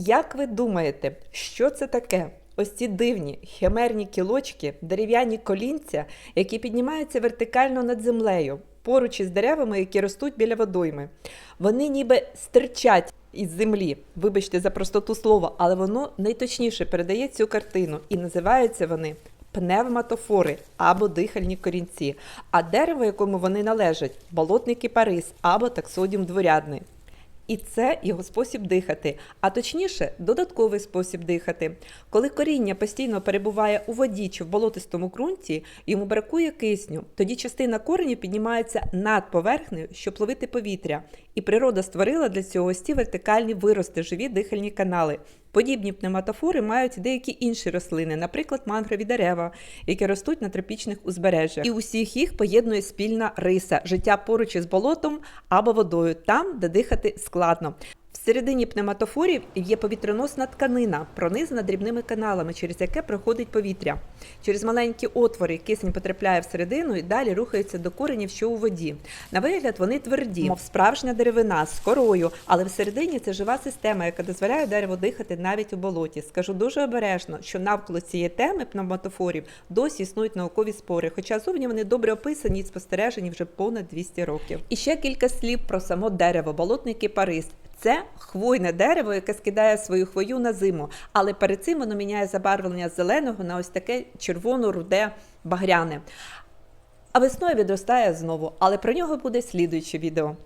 Як ви думаєте, що це таке? Ось ці дивні химерні кілочки, дерев'яні колінця, які піднімаються вертикально над землею, поруч із деревами, які ростуть біля водойми. Вони ніби стирчать із землі. Вибачте за простоту слова, але воно найточніше передає цю картину і називаються вони. Пневматофори або дихальні корінці, а дерево, якому вони належать, болотний кипарис або таксодіум дворядний. І це його спосіб дихати, а точніше, додатковий спосіб дихати. Коли коріння постійно перебуває у воді чи в болотистому ґрунті, йому бракує кисню. Тоді частина кореню піднімається над поверхнею, щоб ловити повітря. І природа створила для цього ось ці вертикальні вирости, живі дихальні канали. Подібні пневматофори мають деякі інші рослини, наприклад, мангрові дерева, які ростуть на тропічних узбережжях. І усіх їх поєднує спільна риса життя поруч із болотом або водою, там, де дихати складно. Всередині пневматофорів є повітряносна тканина, пронизана дрібними каналами, через яке проходить повітря. Через маленькі отвори кисень потрапляє всередину і далі рухається до коренів, що у воді. На вигляд вони тверді, мов справжня деревина з корою, але всередині це жива система, яка дозволяє дереву дихати навіть у болоті. Скажу дуже обережно, що навколо цієї теми пневматофорів досі існують наукові спори, хоча зовні вони добре описані і спостережені вже понад 200 років. І ще кілька слів про само дерево, болотний кипарис. Це хвойне дерево, яке скидає свою хвою на зиму, але перед цим воно міняє забарвлення з зеленого на ось таке червоно-руде багряне. А весною відростає знову, але про нього буде слідуюче відео.